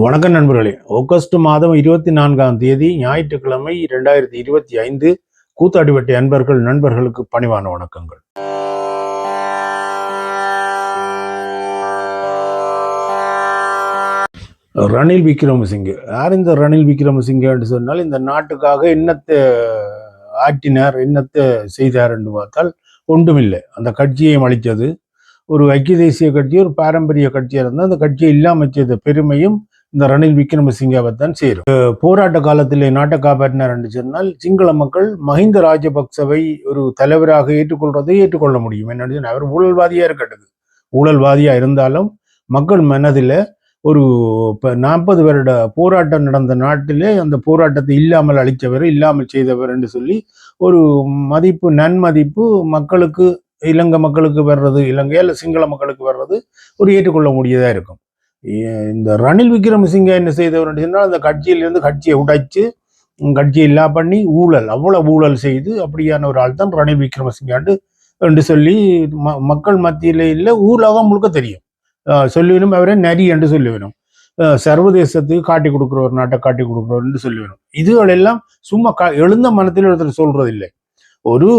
வணக்கம் நண்பர்களே. ஆகஸ்ட் மாதம் இருபத்தி நான்காம் தேதி ஞாயிற்றுக்கிழமை இரண்டாயிரத்தி இருபத்தி ஐந்து கூத்தாடிவட்டி அன்பர்கள் நண்பர்களுக்கு பணிவான வணக்கங்கள். ரணில் விக்ரமசிங்கே. யார் இந்த ரணில் விக்ரமசிங்கே என்று சொன்னால் இந்த நாட்டுக்காக என்னத்தை ஆற்றினார் என்னத்தை செய்தார் என்று பார்த்தால் ஒன்றுமில்லை. அந்த கட்சியை அளித்தது ஒரு ஐக்கிய தேசிய கட்சி ஒரு பாரம்பரிய கட்சியாக இருந்தால் அந்த கட்சியை இல்லாமல் செய்த பெருமையும் இந்த ரணில் விக்ரமசிங்காவை தான் சேரும் போராட்ட காலத்திலே நாட்டை காப்பாற்றினார் என்று சொன்னால் சிங்கள மக்கள் மஹிந்த ராஜபக்சவை ஒரு தலைவராக ஏற்றுக்கொள்றதை ஏற்றுக்கொள்ள முடியும். என்னன்னு அவர் ஊழல்வாதியா இருக்கட்டும். ஊழல்வாதியா இருந்தாலும் மக்கள் மனதில் ஒரு இப்போ நாற்பது வருட போராட்டம் நடந்த நாட்டிலே அந்த போராட்டத்தை இல்லாமல் அழித்தவர் இல்லாமல் செய்தவர் என்று சொல்லி ஒரு மதிப்பு நன்மதிப்பு மக்களுக்கு இலங்கை மக்களுக்கு வர்றது இலங்கை சிங்கள மக்களுக்கு வர்றது ஒரு ஏற்றுக்கொள்ள முடியதாக இருக்கும். இந்த ரணில் விக்ரமசிங்க என்ன செய்தவர் சொன்னால் அந்த கட்சியிலிருந்து கட்சியை உடைச்சு கட்சியை இல்லா பண்ணி ஊழல் அவ்வளவு ஊழல் செய்து அப்படியான ஒரு ஆள் தான் ரணில் விக்ரமசிங்காண்டு என்று சொல்லி ம மக்கள் மத்தியில இல்லை ஊர்லகம் முழுக்க தெரியும். சொல்லிவிடும் அவரே நரி என்று சொல்லிவிடும். சர்வதேசத்துக்கு காட்டி கொடுக்குற ஒரு நாட்டை காட்டி கொடுக்குறவர் என்று சொல்லிவிடும். இதுகளெல்லாம் சும்மா க எழுந்த மனத்தில் ஒருத்தர் சொல்றதில்லை. ஒரு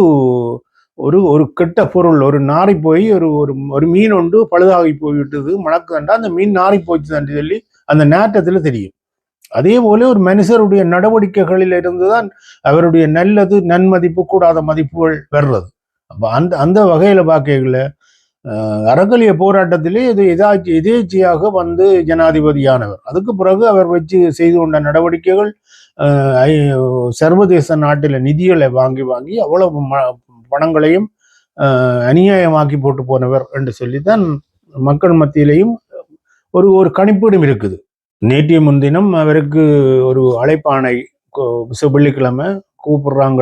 ஒரு ஒரு கெட்ட பொருள் ஒரு நாரி போய் ஒரு ஒரு ஒரு மீன் ஒன்று பழுதாகி போய்விட்டது மணக்குதண்டா அந்த மீன் நாரி போச்சுதான்னு சொல்லி அந்த நாட்டத்துல தெரியும். அதே போல ஒரு மனுஷருடைய நடவடிக்கைகளில் இருந்துதான் அவருடைய நல்லது நன்மதிப்பு கூடாத மதிப்புகள் வர்றது. அப்போ அந்த அந்த வகையில பார்க்கல அறக்கலிய போராட்டத்திலே இது எதாச்சு எதேச்சியாக வந்து ஜனாதிபதியானவர். அதுக்கு பிறகு அவர் வச்சு செய்து கொண்ட நடவடிக்கைகள் அஹ், சர்வதேச நாட்டில் நிதிகளை வாங்கி வாங்கி அவ்வளவு ம- பணங்களையும் அநியாயமாக்கி போட்டு போனவர் என்று சொல்லித்தான் மக்கள் மத்தியிலையும் ஒரு ஒரு கணிப்பீடும் இருக்குது. நேற்றைய முன்தினம் அவருக்கு ஒரு அழைப்பானை கொ- ச- வெள்ளிக்கிழமை கூப்பிடுறாங்க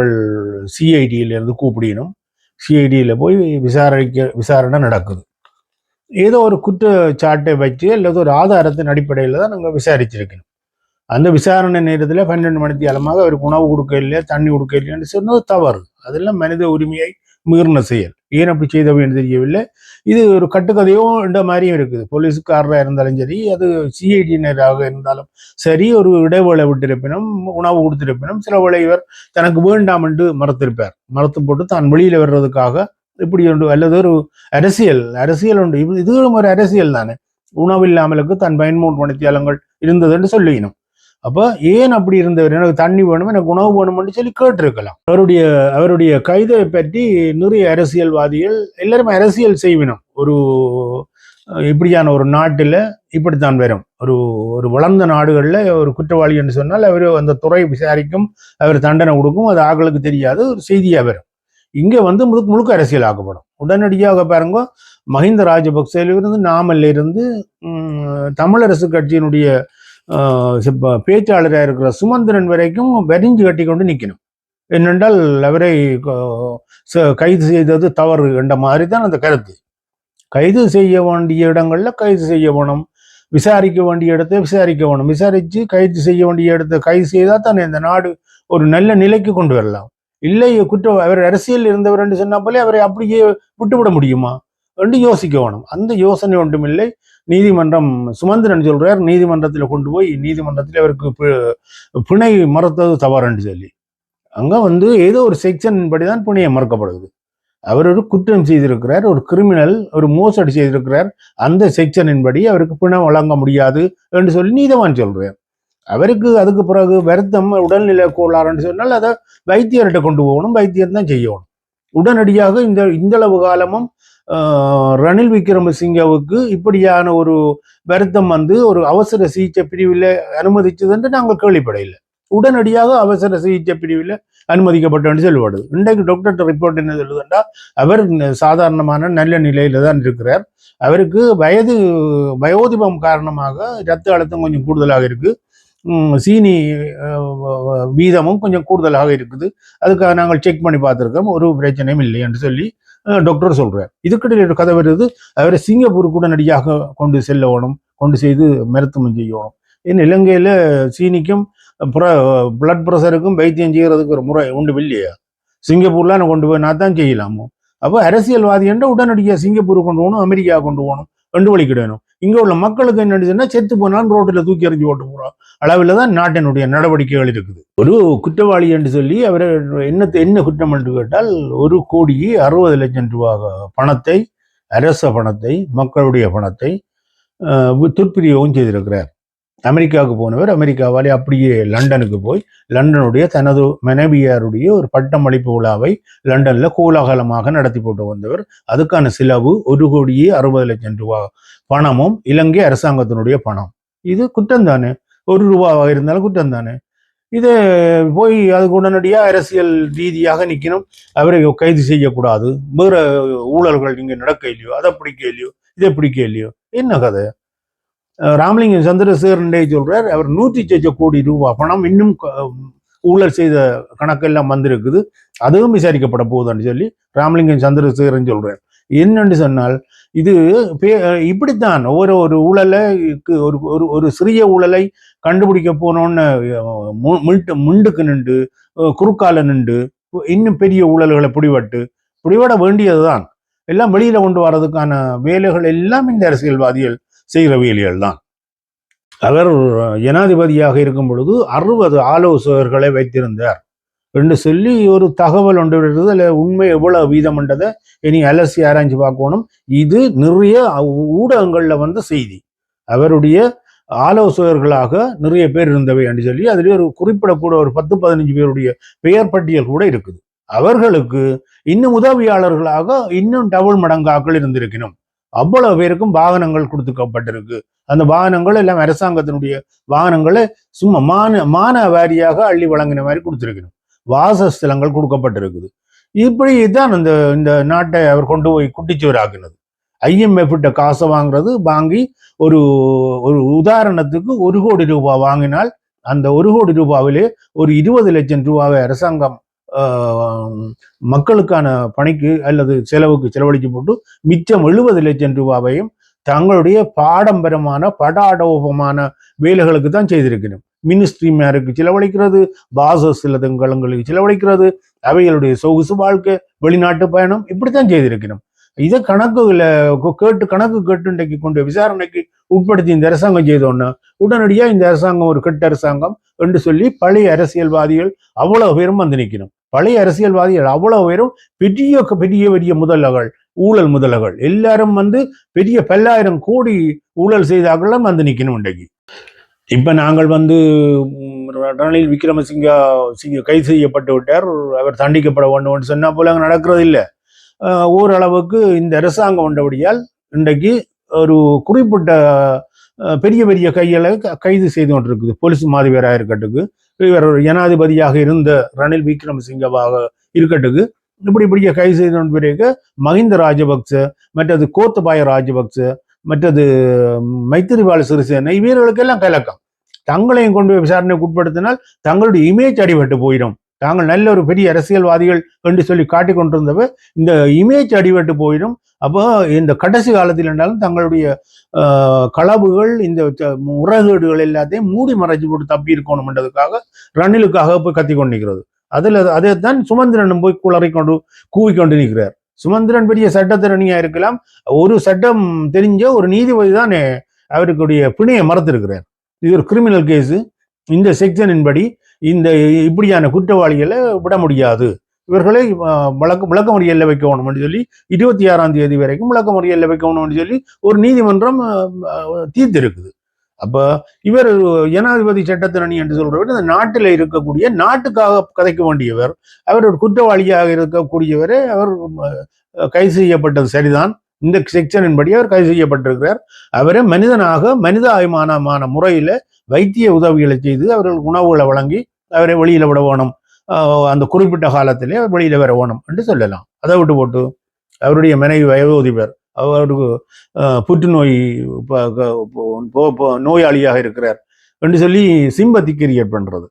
சிஐடியில இருந்து கூப்பிடணும் சிஐடியில் போய் விசாரிக்க விசாரணை நடக்குது. ஏதோ ஒரு குற்றச்சாட்டை வச்சு அல்லது ஒரு ஆதாரத்தின் அடிப்படையில் தான் நாங்கள் விசாரிச்சிருக்கணும் அந்த விசாரணை நேரத்தில் பன்னெண்டு மணிக்கு அளமாக அவருக்கு உணவு கொடுக்க இல்லையா தண்ணி கொடுக்க இல்லையான்னு சொன்னது தவறு. அதெல்லாம் மனித உரிமையை மீறின செயல். ஏன் அப்படி செய்தவைன்னு தெரியவில்லை. இது ஒரு கட்டுக்கதையோ இந்த மாதிரியும் இருக்குது. போலீஸ்காரராக இருந்தாலும் சரி அது சிஐடியினராக இருந்தாலும் சரி ஒரு இடைவேளை விட்டிருப்பினும் உணவு கொடுத்திருப்பினும் சில வேளை இவர் தனக்கு வேண்டாம் என்று மறுத்திருப்பார். மறுத்து போட்டு தான் வெளியில வர்றதுக்காக இப்படி ஒன்று அல்லது ஒரு அரசியல் அரசியல் உண்டு இது இதுவும் ஒரு அரசியல் தானே. உணவு இல்லாமலுக்கு தன் பயன்மூன் மணித்தியாலங்கள் இருந்தது என்று சொல்லினோம் அப்போ ஏன் அப்படி இருந்தவர்? எனக்கு தண்ணி வேணும் எனக்கு உணவு வேணும்னு சொல்லி கேட்டிருக்கலாம். அவருடைய அவருடைய கைதை பற்றி நிறைய அரசியல்வாதிகள் எல்லாரும் அரசியல் செய்வினும். ஒரு இப்படியான ஒரு நாட்டில் இப்படித்தான் வரும். ஒரு ஒரு வளர்ந்த நாடுகளில் ஒரு குற்றவாளி என்று சொன்னால் அவர் அந்த துறை விசாரிக்கும் அவர் தண்டனை கொடுக்கும் அது ஆக்களுக்கு தெரியாது ஒரு செய்தியாக வரும். இங்கே வந்து முழுக்க முழுக்க அரசியல் ஆக்கப்படும் உடனடியாக பாருங்க மஹிந்த ராஜபக்சேலிருந்து நாமல்ல இருந்து தமிழரசு கட்சியினுடைய பேச்சாளராக இருக்கிற சுமந்திரன் வரைக்கும் வரிஞ்சு கட்டி கொண்டு நிற்கணும் என்னென்றால் அவரை கைது செய்தது தவறு என்ற மாதிரி தான் அந்த கருத்து. கைது செய்ய வேண்டிய இடங்களில் கைது செய்ய வேணும். விசாரிக்க வேண்டிய இடத்தை விசாரிக்க வேணும். விசாரிச்சு கைது செய்ய வேண்டிய இடத்தை கைது செய்தால் தானே இந்த நாடு ஒரு நல்ல நிலைக்கு கொண்டு வரலாம். இல்லை குற்றம் அவர் அரசியல் இருந்தவர் என்று சொன்னா போலே அவரை அப்படியே விட்டுவிட முடியுமா? என்று யோசிக்க வேணும். அந்த யோசனை ஒன்றுமில்லை நீதிமன்றம் சுமந்திரன் சொல்றார் நீதிமன்றத்தில் கொண்டு போய் நீதிமன்றத்தில் அவருக்கு பிணை மறுத்தது தவறுன்னு சொல்லி. அங்க வந்து ஏதோ ஒரு செக்ஷன் படிதான் பிணையை மறுக்கப்படுது. அவர் ஒரு குற்றம் செய்திருக்கிறார் ஒரு கிரிமினல் ஒரு மோசடி செய்திருக்கிறார். அந்த செக்ஷனின் படி அவருக்கு பிணம் வழங்க முடியாது என்று சொல்லி நீதவான் சொல்றார். அவருக்கு அதுக்கு பிறகு வருத்தம் உடல்நிலை கோளாறுன்னு சொன்னால் அதை வைத்தியர்கிட்ட கொண்டு போகணும் வைத்தியர் தான் செய்யணும். உடனடியாக இந்த இந்தளவு காலமும் ரணில் விக்ரமசிங்கவுக்கு இப்படியான ஒரு வருத்தம் வந்து ஒரு அவசர சிகிச்சை பிரிவில் அனுமதிச்சது என்று நாங்கள் கேள்விப்படையில்லை உடனடியாக அவசர சிகிச்சை பிரிவில் அனுமதிக்கப்பட்டன்னு சொல்லப்படுது இன்றைக்கு டாக்டர் ரிப்போர்ட் என்ன சொல்லுதுன்னா அவர் சாதாரணமான நல்ல நிலையில தான் இருக்கிறார். அவருக்கு வயது வயோதிபம் காரணமாக இரத்த அழுத்தம் கொஞ்சம் கூடுதலாக இருக்கு. சீனி வீதமும் கொஞ்சம் கூடுதலாக இருக்குது. அதுக்காக நாங்கள் செக் பண்ணி பார்த்துருக்கோம். ஒரு பிரச்சனையும் இல்லை என்று சொல்லி டாக்டர் சொல்கிறார் இதுக்கிடையில் ஒரு கதை வருது. அவரை சிங்கப்பூருக்கு உடனடியாக கொண்டு செல்லணும் கொண்டு செய்து மருத்துவம் செய்யணும் ஏன் இலங்கையில் சீனிக்கும் பிளட் ப்ரெஷருக்கும் வைத்தியம் செய்கிறதுக்கு ஒரு முறை உண்டு இல்லையா? சிங்கப்பூர்ல நான் கொண்டு போய் நான் தான் செய்யலாமோ? அப்போ அரசியல்வாதி என்ற உடனடியாக சிங்கப்பூர் கொண்டு போகணும் அமெரிக்கா கொண்டு போகணும். ரெண்டு வழிக்கிடணும் இங்கே உள்ள மக்களுக்கு என்ன சொன்னா செத்து போனாலும் ரோட்டில் தூக்கி எறிஞ்சு போட்டு போகிறோம் அளவில் தான் நாட்டினுடைய நடவடிக்கைகள் இருக்குது. ஒரு குற்றவாளி என்று சொல்லி அவர் என்ன என்ன குற்றம் என்று கேட்டால் ஒரு கோடி அறுபது லட்சம் ரூபாய் பணத்தை அரச பணத்தை மக்களுடைய பணத்தை அஹ், செய்திருக்கிறார். அமெரிக்காவுக்கு போனவர் அமெரிக்காவாலே அப்படியே லண்டனுக்கு போய் லண்டனுடைய தனது மனைவியாருடைய ஒரு பட்டமளிப்பு விழாவை லண்டன்ல கோலாகலமாக நடத்தி போட்டு வந்தவர். அதுக்கான செலவு ஒரு கோடியே அறுபது லட்சம் ரூபாய் பணமும் இலங்கை அரசாங்கத்தினுடைய பணம். இது குற்றம் தானே ஒரு ரூபாவாக இருந்தாலும் குற்றம் தானே இது போய் அதுக்கு உடனடியாக அரசியல் ரீதியாக நிற்கணும் அவரை கைது செய்யக்கூடாது. வேற ஊழல்கள் இங்கே நடக்க இல்லையோ அதை பிடிக்க இல்லையோ இதை பிடிக்க இல்லையோ என்ன கதை? ராமலிங்கம் சந்திரசேகரன் சொல்றார் அவர் நூற்றி சொச்ச கோடி ரூபாய் பணம் இன்னும் ஊழல் செய்த கணக்கெல்லாம் வந்திருக்குது. அதுவும் விசாரிக்கப்பட போகுதுன்னு சொல்லி ராமலிங்கம் சந்திரசேகரன் சொல்றார். என்னன்னு சொன்னால் இது பே- இப்படித்தான் ஒவ்வொரு ஒரு ஊழலைக்கு ஒரு ஒரு ஒரு சிறிய ஊழலை கண்டுபிடிக்க போனோன்னு மு- முண்டு முண்டுக்கு நின்று குறுக்கால நின்று இன்னும் பெரிய ஊழல்களை பிடிபட்டு பிடிபட வேண்டியதுதான். எல்லாம் வெளியில கொண்டு வர்றதுக்கான வேலைகள் எல்லாம் இந்த அரசியல்வாதிகள் செய்கிறவியலியல் தான் அவர் ஜனாதிபதியாக இருக்கும் பொழுது அறுபது ஆலோசகர்களை வைத்திருந்தார். என்று சொல்லி ஒரு தகவல் ஒன்று விடுறது அதில் உண்மை எவ்வளவு வீதம்ன்றதை இனி அலசி ஆராய்ஞ்சு பார்க்கணும். இது நிறைய ஊடகங்கள்ல வந்த செய்தி. அவருடைய ஆலோசகர்களாக நிறைய பேர் இருந்தவை என்று சொல்லி அதில் ஒரு குறிப்பிடக்கூட ஒரு பத்து பதினஞ்சு பேருடைய பெயர் பட்டியல் கூட இருக்குது. அவர்களுக்கு இன்னும் உதவியாளர்களாக இன்னும் டபுள் மடங்காக்கள் இருந்திருக்கணும். அவ்வளவு பேருக்கும் வாகனங்கள் கொடுத்துக்கப்பட்டிருக்கு. அந்த வாகனங்கள் எல்லாம் அரசாங்கத்தினுடைய வாகனங்களை சும்மா மான மான வாரியாக அள்ளி வழங்கின மாதிரி கொடுத்துருக்கணும். வாசஸ்தலங்கள் கொடுக்கப்பட்டிருக்குது. இப்படி தான் இந்த இந்த நாட்டை அவர் கொண்டு போய் குட்டிச்சுவராக்குனது. ஐஎம்எஃப்கிட்ட காசை வாங்குறது வாங்கி ஒரு ஒரு உதாரணத்துக்கு ஒரு கோடி ரூபாய் வாங்கினால் அந்த ஒரு கோடி ரூபாவிலே ஒரு இருபது லட்சம் ரூபாவை அரசாங்கம் மக்களுக்கான பணிக்கு அல்லது செலவுக்கு செலவழிக்கப்பட்டு போட்டு மிச்சம் எழுபது லட்சம் ரூபாவையும் தங்களுடைய பாடம்பரமான படாடோபமான வேலைகளுக்கு தான் செய்திருக்கணும் மினிஸ்ட்ரி மேருக்கு செலவழிக்கிறது பாசஸ் சிலதங்களுக்கு செலவழிக்கிறது அவைகளுடைய சொகுசு வாழ்க்கை வெளிநாட்டு பயணம் இப்படித்தான் செய்திருக்கணும் இதை கணக்குல கேட்டு கணக்கு கேட்டு இன்றைக்கு கொண்டு விசாரணைக்கு உட்படுத்தி இந்த அரசாங்கம் செய்தோன்னா உடனடியாக இந்த அரசாங்கம் ஒரு கெட்ட அரசாங்கம் என்று சொல்லி பழைய அரசியல்வாதிகள் அவ்வளவு பேரும் வந்து நிற்கணும். பழைய அரசியல்வாதிகள் அவ்வளவு பேரும் பெரிய பெரிய பெரிய முதலகள் ஊழல் முதலகள் எல்லாரும் வந்து பெரிய பல்லாயிரம் கோடி ஊழல் செய்தார்கள்லாம் வந்து நிற்கணும் இன்றைக்கு. இப்ப நாங்கள் வந்து ரணில் விக்ரமசிங்கா சிங்க கைது செய்யப்பட்டு விட்டார். அவர் தண்டிக்கப்பட வேண்டும் சொன்னா போல அங்க நடக்கிறது இல்லை. அஹ், ஓரளவுக்கு இந்த அரசாங்கம் உண்டபடியால் இன்றைக்கு ஒரு குறிப்பிட்ட பெரிய பெரிய கைகளை க- கைது செய்து கொண்டிருக்குது. போலீஸ் மாதிபராக இருக்கட்டுக்கு இவர் ஜனாதிபதியாக இருந்த ரணில் விக்ரமசிங்கவாக இருக்கட்டுக்கு இப்படி இப்படிய கைது செய்து பிறகு மஹிந்த ராஜபக்ச மற்றது கோத்தபாய ராஜபக்ச மற்றது மைத்திரிபால சிறிசேனை இவர்களுக்கெல்லாம் கலக்கம். தங்களையும் கொண்டு போய் விசாரணைக்கு உட்படுத்தினால் தங்களுடைய இமேஜ் அடிபட்டு போயிடும். நாங்கள் நல்ல ஒரு பெரிய அரசியல்வாதிகள் என்று சொல்லி காட்டிக் கொண்டிருந்தவர் இந்த இமேஜ் அடிபட்டு போயிடும். அப்போ இந்த கடைசி காலத்தில் என்றாலும் தங்களுடைய களவுகள் இந்த த- முறைகேடுகள் எல்லாத்தையும் மூடி மறைச்சு போட்டு தப்பி இருக்கணும்ன்றதுக்காக ரணிலுக்காக போய் கத்தி கொண்டு நிற்கிறது அதே தான் சுமந்திரனும் போய் குளறி கொண்டு கூவி கொண்டு நிற்கிறார் சுமந்திரன் பெரிய சட்டத்திறனியா இருக்கலாம். ஒரு சட்டம் தெரிஞ்ச ஒரு நீதிபதி தான் அவருக்குடைய பிணையை மறத்திருக்கிறார். இது ஒரு கிரிமினல் கேஸு இந்த செக்ஷனின் படி இந்த இப்படியான குற்றவாளிகளை விட முடியாது. இவர்களை வழக்கு விளக்க விளக்க முறையில் வைக்கணும்னு சொல்லி இருபத்தி ஆறாம் தேதி வரைக்கும் விளக்க முறையில் வைக்கணும்னு சொல்லி ஒரு நீதிமன்றம் தீர்த்திருக்குது. அப்ப இவர் ஜனாதிபதி சட்டத்திரணி என்று சொல்றவர் இந்த நாட்டில் இருக்கக்கூடிய நாட்டுக்காக கதைக்க வேண்டியவர் அவர் ஒரு குற்றவாளியாக இருக்கக்கூடியவர் அவர் கைது செய்யப்பட்டது சரிதான். இந்த செக்ஷனின் படி அவர் கைது செய்யப்பட்டிருக்கிறார். அவரை மனிதனாக மனித மனிதாபிமானமான முறையில வைத்திய உதவிகளை செய்து அவர்கள் உணவுகளை வழங்கி அவரை வெளியில விட வேணும். அந்த குறிப்பிட்ட காலத்திலே அவர் வெளியில வர வேணும் என்று சொல்லலாம். அதை விட்டு போட்டு அவருடைய மனைவி வயோதிபர் அவருக்கு ஆஹ் புற்றுநோய் நோயாளியாக இருக்கிறார் என்று சொல்லி சிம்பத்தி கிரியேட் பண்றது.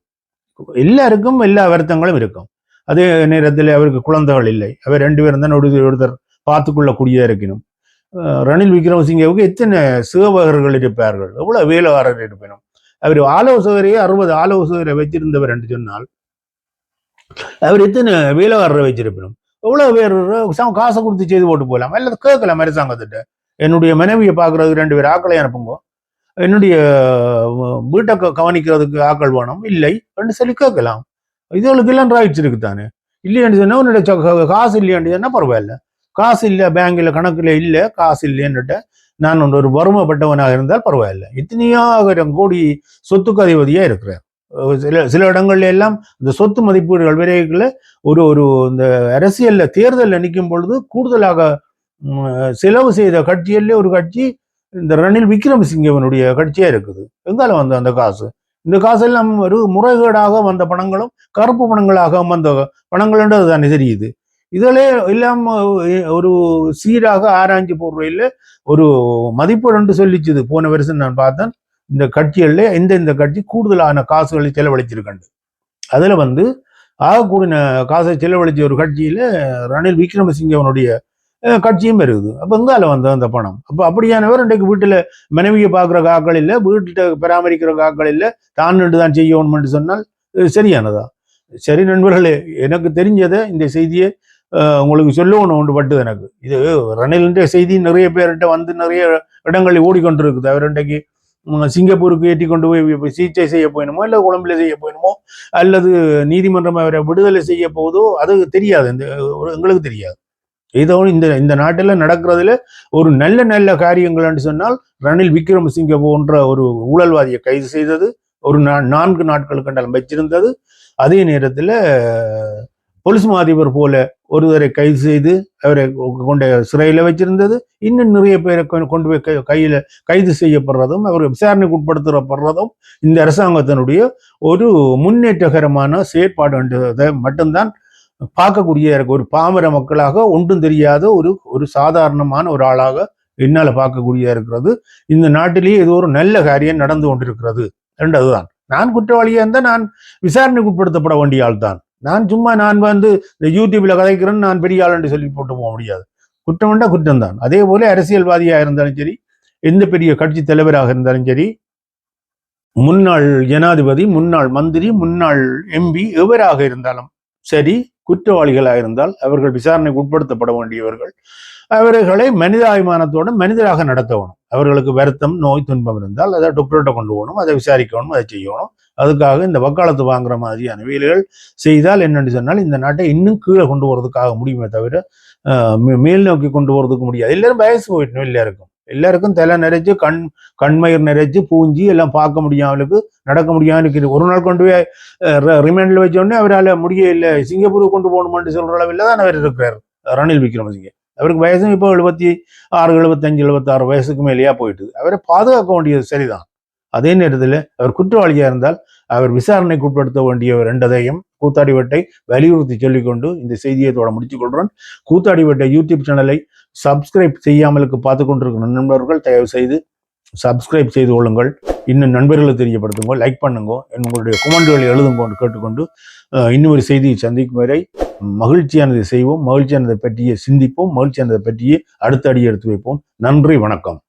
எல்லாருக்கும் எல்லா வருத்தங்களும் இருக்கும். அதே நேரத்தில் அவருக்கு குழந்தைகள் இல்லை. அவர் ரெண்டு பேரும் தான் ஒருத்தர் ஒருத்தர் பார்த்துக்கொள்ளக்கூடியதா இருக்கணும் ரணில் விக்ரமசிங்கவுக்கு எத்தனை சேவகர்கள் இருப்பார்கள்? எவ்வளவு வேலைக்காரர் இருப்பினும். அவர் ஆலோசகரையே அறுபது ஆலோசகரை வச்சிருந்தவர் என்று சொன்னால் அவர் எத்தனை வேலைக்காரரை வச்சிருப்பினும் எவ்வளவு பேர் காசை கொடுத்து செய்து போட்டு போகலாம். அல்லது கேட்கலாம் அரசாங்கத்திட்ட. என்னுடைய மனைவியை பார்க்கறதுக்கு ரெண்டு பேர் ஆக்களை அனுப்புங்க. என்னுடைய வீட்டை கவனிக்கிறதுக்கு ஆக்கள் வேணும். இல்லை அப்படின்னு சொல்லி கேட்கலாம். இதுகளுக்கு எல்லாம் ரைட்ஸ் தானே இல்லையான்னு சொன்னா உன்னுடைய காசு இல்லையான்னு சொன்னால் பரவாயில்ல. காசு இல்லை பேங்க்ல கணக்குல இல்லை காசு இல்லைன்னுட்ட நான் ஒன்று ஒரு வறுமைப்பட்டவனாக இருந்தால் பரவாயில்ல. இத்தனையாயிரம் கோடி சொத்துக்கு அதிபதியாக இருக்கிறேன் சில சில இடங்கள்ல எல்லாம் இந்த சொத்து மதிப்பீடுகள் விரைவில் ஒரு ஒரு இந்த அரசியல்ல தேர்தலில் நிற்கும் பொழுது கூடுதலாக செலவு செய்த கட்சியிலே ஒரு கட்சி இந்த ரணில் விக்ரமசிங்கவனுடைய கட்சியா இருக்குது. எங்கால வந்த அந்த காசு? இந்த காசெல்லாம் ஒரு முறைகேடாக வந்த பணங்களும் கருப்பு பணங்களாக வந்த பணங்கள்ன்றது தானே தெரியுது. இதிலே எல்லாம் ஒரு சீராக ஆராய்ஞ்சு போடுறையில் ஒரு மதிப்பு ரெண்டு சொல்லிச்சுது. போன வருஷம் நான் பார்த்தேன். இந்த கட்சிகளில் எந்த இந்த கட்சி கூடுதலான காசுகளை செலவழிச்சிருக்கண்டு. அதுல வந்து ஆகக்கூடிய காசை செலவழிச்ச ஒரு கட்சியில ரணில் விக்ரமசிங்கவனுடைய கட்சியும் இருக்குது அப்ப எங்கால வந்த அந்த பணம்? அப்ப அப்படியானவர் இன்றைக்கு வீட்டுல மனைவியை பார்க்குற காக்கள் இல்லை வீட்டை பராமரிக்கிற காக்கள் இல்லை தான் தான் செய்யணும்னு சொன்னால் சரியானதா? சரி நண்பர்களே எனக்கு தெரிஞ்சதை இந்த செய்தியை உங்களுக்கு சொல்லணும் ஒன்று பட்டுது எனக்கு. இது ரணிலின்ற செய்தி நிறைய பேர்கிட்ட வந்து நிறைய இடங்களில் ஓடிக்கொண்டிருக்குது. அவர் இன்றைக்கு சிங்கப்பூருக்கு ஏற்றி கொண்டு போய் சிகிச்சை செய்ய போயணுமோ இல்லை கொழும்புல செய்ய போயணுமோ அல்லது நீதிமன்றம் அவரை விடுதலை செய்ய போதோ அது தெரியாது. இந்த எங்களுக்கு தெரியாது. ஏதோ இந்த இந்த நாட்டில் நடக்கிறதுல ஒரு நல்ல நல்ல காரியங்கள்னு சொன்னால் ரணில் விக்ரமசிங்க போன்ற ஒரு ஊழல்வாதியை கைது செய்தது ஒரு நா- நான்கு நாட்கள் கண்டாலும் வச்சிருந்தது. அதே நேரத்தில் பொலிஸ் மாதிபர் போல ஒருவரை கைது செய்து அவரை கொண்ட சிறையில் வச்சிருந்தது. இன்னும் நிறைய பேரை கொண்டு போய் கை- கைது செய்யப்படுறதும் அவர் விசாரணைக்கு உட்படுத்தப்படுறதும் இந்த அரசாங்கத்தினுடைய ஒரு முன்னேற்றகரமான செயற்பாடுன்றதை மட்டும்தான் பார்க்கக்கூடிய எனக்கு ஒரு பாமர மக்களாக ஒன்றும் தெரியாத ஒரு ஒரு சாதாரணமான ஒரு ஆளாக என்னால் பார்க்கக்கூடிய இருக்கிறது. இந்த நாட்டிலேயே இது ஒரு நல்ல காரியம் நடந்து கொண்டிருக்கிறது என்றதுதான். நான் குற்றவாளியாக இருந்தால் நான் விசாரணைக்கு உட்படுத்தப்பட வேண்டிய ஆள் தான் நான் சும்மா நான் வந்து இந்த யூடியூப்ல கதைக்கிறேன்னு நான் பெரிய ஆள் என்று சொல்லி போட்டு போக முடியாது. குற்றம்னா குற்றம் தான். அதே போல அரசியல்வாதியா இருந்தாலும் சரி எந்த பெரிய கட்சி தலைவராக இருந்தாலும் சரி முன்னாள் ஜனாதிபதி முன்னாள் மந்திரி முன்னாள் எம்பி எவராக இருந்தாலும் சரி குற்றவாளிகளாக இருந்தால் அவர்கள் விசாரணைக்கு உட்படுத்தப்பட வேண்டியவர்கள். அவர்களை மனிதாபிமானத்தோடு மனிதராக நடத்தணும். அவர்களுக்கு வருத்தம் நோய் துன்பம் இருந்தால் அதை டாக்டர்கிட்ட கொண்டு போகணும் அதை விசாரிக்கணும் அதை செய்யணும். அதுக்காக இந்த வக்காலத்து வாங்குற மாதிரியான வேலைகள் செய்தால் என்னென்னு சொன்னால் இந்த நாட்டை இன்னும் கீழே கொண்டு போகிறதுக்காக முடியுமே தவிர மேல் நோக்கி கொண்டு போகிறதுக்கு முடியாது. எல்லாரும் வயசு போயிட்டணும் எல்லாருக்கும். எல்லாருக்கும் தலை நிறைச்சு கண் கண்மயிர் நிறைச்சு பூஞ்சி எல்லாம் பார்க்க முடியாமலுக்கு நடக்க முடியாமல் இருக்குது. ஒரு நாள் கொண்டு போய் ரிமைண்டில் வச்ச உடனே அவரால் முடிய இல்லை. சிங்கப்பூருக்கு கொண்டு போகணுமான்னு சொல்கிற அளவில் தான் அவர் இருக்கிறார். ரணில் விக்ரமசிங்க. அவருக்கு வயசும் இப்போ எழுபத்தி ஆறு எழுபத்தஞ்சு எழுபத்தாறு வயசுக்கு மேலேயா போயிட்டுது. அவரை பாதுகாக்க வேண்டியது சரிதான். அதே நேரத்தில் அவர் குற்றவாளியாக இருந்தால் அவர் விசாரணைக்கு உட்படுத்த வேண்டியவர் என்றதையும் கூத்தாடிவட்டை வலியுறுத்தி சொல்லிக்கொண்டு இந்த செய்தியை தோட முடிச்சுக்கொள்கிறோம் கூத்தாடி கூத்தாடிவட்டை யூடியூப் சேனலை சப்ஸ்கிரைப் செய்யாமலுக்கு பார்த்து கொண்டிருக்கிற நண்பர்கள் தயவு செய்து சப்ஸ்கிரைப் செய்து கொள்ளுங்கள். இன்னும் நண்பர்களை தெரியப்படுத்துங்க லைக் பண்ணுங்க உங்களுடைய குமெண்ட்களை எழுதுங்கன்னு கேட்டுக்கொண்டு இன்னொரு இன்னும் ஒரு செய்தியை சந்திக்கும் வரை மகிழ்ச்சியானதை செய்வோம் மகிழ்ச்சியானதை பற்றியே சிந்திப்போம் மகிழ்ச்சியானதை பற்றியே அடுத்த அடி எடுத்து வைப்போம். நன்றி வணக்கம்.